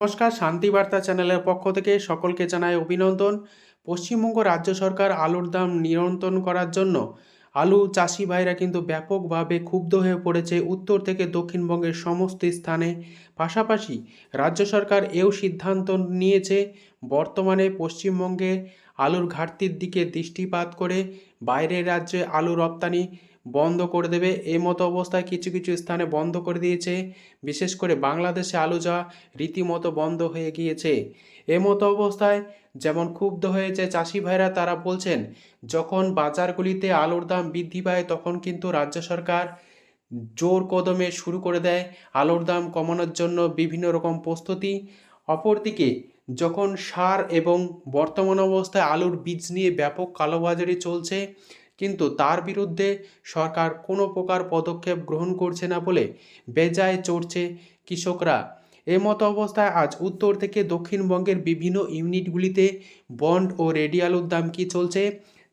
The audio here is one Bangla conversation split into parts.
নমস্কার শান্তিবার্তা চ্যানেলের পক্ষ থেকে সকলকে জানায় অভিনন্দন। পশ্চিমবঙ্গ রাজ্য সরকার আলুর দাম নিয়ন্ত্রণ করার জন্য আলু চাষি ভাইরা কিন্তু ব্যাপকভাবে ক্ষুব্ধ হয়ে পড়েছে উত্তর থেকে দক্ষিণবঙ্গের সমস্ত স্থানে। পাশাপাশি রাজ্য সরকার এও সিদ্ধান্ত নিয়েছে, বর্তমানে পশ্চিমবঙ্গে আলুর ঘাটতির দিকে দৃষ্টিপাত করে বাইরের রাজ্যে আলু রপ্তানি বন্ধ করে দেবে। এই মতো অবস্থায় কিছু কিছু স্থানে বন্ধ করে দিয়েছে। বিশেষ করে বাংলাদেশে আলু যাওয়া রীতিমতো বন্ধ হয়ে গিয়েছে। এমতো অবস্থায় যেমন ক্ষুব্ধ হয়েছে চাষি ভাইরা, তারা বলছেন, যখন বাজারগুলিতে আলুর দাম বৃদ্ধি পায়, তখন কিন্তু রাজ্য সরকার জোর কদমে শুরু করে দেয় আলুর দাম কমানোর জন্য বিভিন্ন রকম প্রস্তুতি। অপরদিকে, যখন সার এবং বর্তমান অবস্থায় আলুর বীজ নিয়ে ব্যাপক কালোবাজারি চলছে কিন্তু তার বিরুদ্ধে সরকার কোনো প্রকার পদক্ষেপ গ্রহণ করছে না বলে বেজায় চড়ছে কৃষকরা। এমতো অবস্থায় আজ উত্তর থেকে দক্ষিণবঙ্গের বিভিন্ন ইউনিটগুলিতে বন্ড ও রেডি আলুর দাম কী চলছে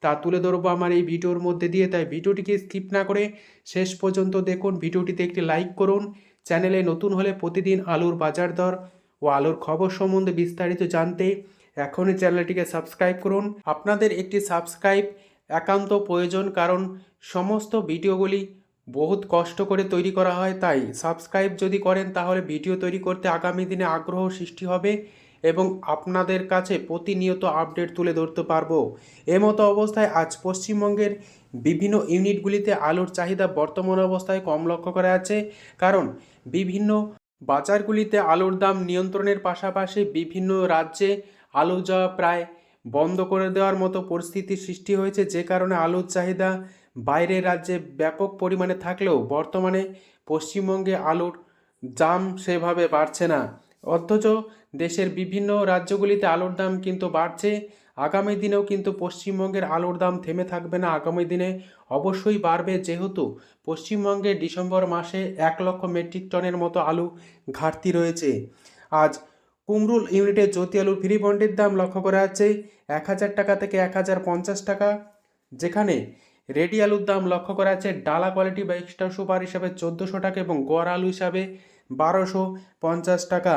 তা তুলে ধরবো আমার এই ভিডিওর মধ্যে দিয়ে। তাই ভিডিওটিকে স্কিপ না করে শেষ পর্যন্ত দেখুন। ভিডিওটিতে একটি লাইক করুন। চ্যানেলে নতুন হলে প্রতিদিন আলুর বাজার দর ও আলুর খবর সম্বন্ধে বিস্তারিত জানতে এখনই চ্যানেলটিকে সাবস্ক্রাইব করুন। আপনাদের একটি সাবস্ক্রাইব একান্ত প্রয়োজন, কারণ সমস্ত ভিডিওগুলি বহুত কষ্ট করে তৈরি করা হয়, তাই সাবস্ক্রাইব যদি করেন তাহলে ভিডিও তৈরি করতে আগামী দিনে আগ্রহ সৃষ্টি হবে এবং আপনাদের কাছে প্রতিনিয়ত আপডেট তুলে ধরতে পারব। এমতো অবস্থায় আজ পশ্চিমবঙ্গের বিভিন্ন ইউনিটগুলিতে আলুর চাহিদা বর্তমান অবস্থায় কম লক্ষ্য করা আছে কারণ বিভিন্ন বাজারগুলিতে আলুর দাম নিয়ন্ত্রণের পাশাপাশি বিভিন্ন রাজ্যে আলু যাওয়া প্রায় বন্ধ করে দেওয়ার মতো পরিস্থিতির সৃষ্টি হয়েছে যে কারণে আলুর চাহিদা বাইরের রাজ্যে ব্যাপক পরিমাণে থাকলেও বর্তমানে পশ্চিমবঙ্গে আলুর দাম সেভাবে বাড়ছে না। অথচ দেশের বিভিন্ন রাজ্যগুলিতে আলুর দাম কিন্তু বাড়ছে। আগামী দিনেও কিন্তু পশ্চিমবঙ্গের আলুর দাম থেমে থাকবে না। আগামী দিনে অবশ্যই বাড়বে যেহেতু পশ্চিমবঙ্গে ডিসেম্বর মাসে এক লক্ষ মেট্রিক টনের মতো আলু ঘাটতি রয়েছে। আজ কুমরুল ইউনিটের জ্যোতি আলুর ফ্রি বন্ডের দাম লক্ষ্য করা যাচ্ছে এক হাজার টাকা থেকে এক হাজার পঞ্চাশ টাকা, যেখানে রেডি আলুর দাম লক্ষ্য করা যাচ্ছে ডালা কোয়ালিটি বা এক্সট্রা সুপার হিসাবে চোদ্দোশো টাকা এবং গড় আলু হিসাবে বারোশো পঞ্চাশ টাকা।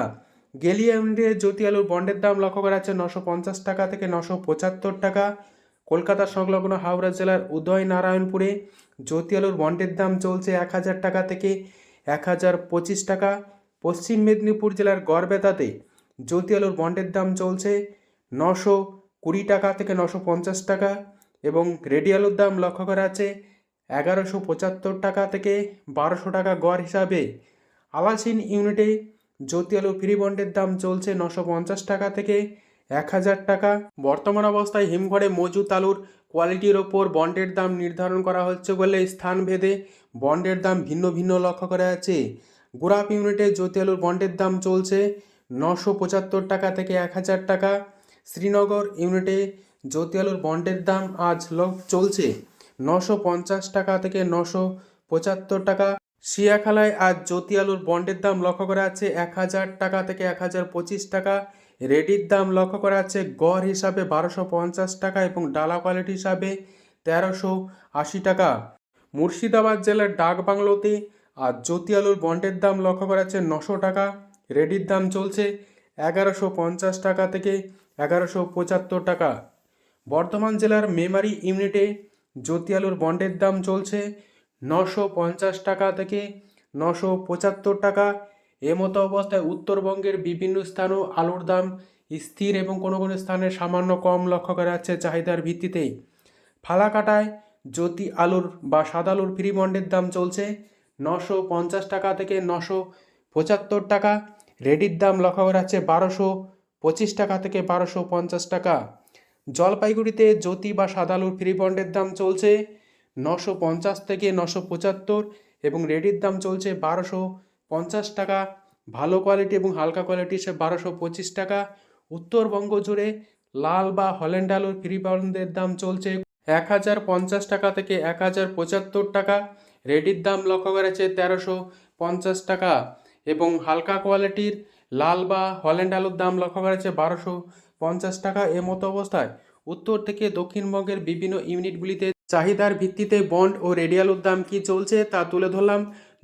গেলিয়া ইউনিটের জ্যোতি আলুর বন্ডের দাম লক্ষ্য করা যাচ্ছে নশো পঞ্চাশ টাকা থেকে নশো পঁচাত্তর টাকা। কলকাতা সংলগ্ন হাওড়া জেলার উদয় নারায়ণপুরে জ্যোতি আলুর বন্ডের দাম চলছে এক হাজার টাকা থেকে এক হাজার পঁচিশ টাকা। পশ্চিম মেদিনীপুর জেলার গড়বেতাতে জ্যোতি আলুর বন্ডের দাম চলছে নশো কুড়ি টাকা থেকে নশো পঞ্চাশ টাকা এবং রেডি আলুর দাম লক্ষ্য করা আছে এগারোশো পঁচাত্তর টাকা থেকে বারোশো টাকা গড় হিসাবে। আলাসিন ইউনিটে জ্যোতি আলু ফ্রি বন্ডের দাম চলছে নশো পঞ্চাশ টাকা থেকে এক হাজার টাকা। বর্তমান অবস্থায় হিমঘরে মজুত আলুর কোয়ালিটির ওপর বন্ডের দাম নির্ধারণ করা হচ্ছে বলে স্থান ভেদে বন্ডের দাম ভিন্ন ভিন্ন লক্ষ্য করা আছে। গোরাপ ইউনিটে জ্যোতি আলুর বন্ডের দাম চলছে নশো পঁচাত্তর টাকা থেকে এক হাজার টাকা। শ্রীনগর ইউনিটে জ্যোতি আলুর বন্ডের দাম আজ লক চলছে। নশো পঞ্চাশ টাকা থেকে নশো পঁচাত্তর টাকা। শিয়াখালায় আজ জ্যোতি আলুর বন্ডের দাম লক্ষ্য করা যাচ্ছে এক হাজার টাকা থেকে এক হাজার পঁচিশ টাকা। রেডির দাম লক্ষ্য করা যাচ্ছে গড় হিসাবে বারোশো পঞ্চাশ টাকা এবং ডালা কোয়ালিটি হিসাবে তেরোশো আশি টাকা। মুর্শিদাবাদ জেলার ডাক বাংলোতে আজ জ্যোতি আলুর বন্ডের দাম লক্ষ্য করা যাচ্ছে নশো টাকা। রেডির দাম চলছে এগারোশো পঞ্চাশ টাকা থেকে এগারোশো পঁচাত্তর টাকা। বর্ধমান জেলার মেমারি ইউনিটে জ্যোতি আলুর বন্ডের দাম চলছে নশো পঞ্চাশ টাকা থেকে নশো পঁচাত্তর টাকা। এমতো অবস্থায় উত্তরবঙ্গের বিভিন্ন স্থানেও আলুর দাম স্থির এবং কোনো কোনো স্থানে সামান্য কম লক্ষ্য করা যাচ্ছে চাহিদার ভিত্তিতেই ফালাকাটায় জ্যোতি আলুর বা সাদা আলুর ফ্রি বন্ডের দাম চলছে নশো পঞ্চাশ টাকা থেকে নশো পঁচাত্তর টাকা। রেডির দাম লক্ষ্য করা যাচ্ছে বারোশো পঁচিশ টাকা থেকে বারোশো পঞ্চাশ টাকা। জলপাইগুড়িতে জ্যোতি বা সাদা আলুর ফ্রি বন্ডের দাম চলছে নশো পঞ্চাশ থেকে নশো পঁচাত্তর এবং রেডির দাম চলছে বারোশো পঞ্চাশ টাকা। ভালো কোয়ালিটি এবং হালকা কোয়ালিটি সে বারোশো পঁচিশ টাকা। উত্তরবঙ্গ জুড়ে লাল বা হল্যান্ড আলুর ফ্রি বন্ডের দাম চলছে এক হাজার পঞ্চাশ টাকা থেকে এক হাজার পঁচাত্তর টাকা। রেডির দাম লক্ষ্য করেছে তেরোশো পঞ্চাশ টাকা। এবং হালকা কোয়ালিটির লাল বা হল্যান্ড আলুর দাম লক্ষ্য করেছে বারোশো পঞ্চাশ টাকা এ মতো অবস্থায়। উত্তর থেকে দক্ষিণবঙ্গের বিভিন্ন ইউনিটগুলিতে চাহিদার ভিত্তিতে বন্ড ও রেডিয়ালুর দাম কী চলছে তা তুলে ধরলাম।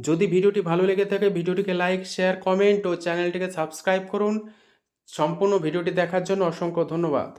যদি ভিডিওটি ভালো লেগে থাকে, ভিডিওটিকে লাইক, শেয়ার, কমেন্ট ও চ্যানেলটিকে সাবস্ক্রাইব করুন। সম্পূর্ণ ভিডিওটি দেখার জন্য অসংখ্য ধন্যবাদ।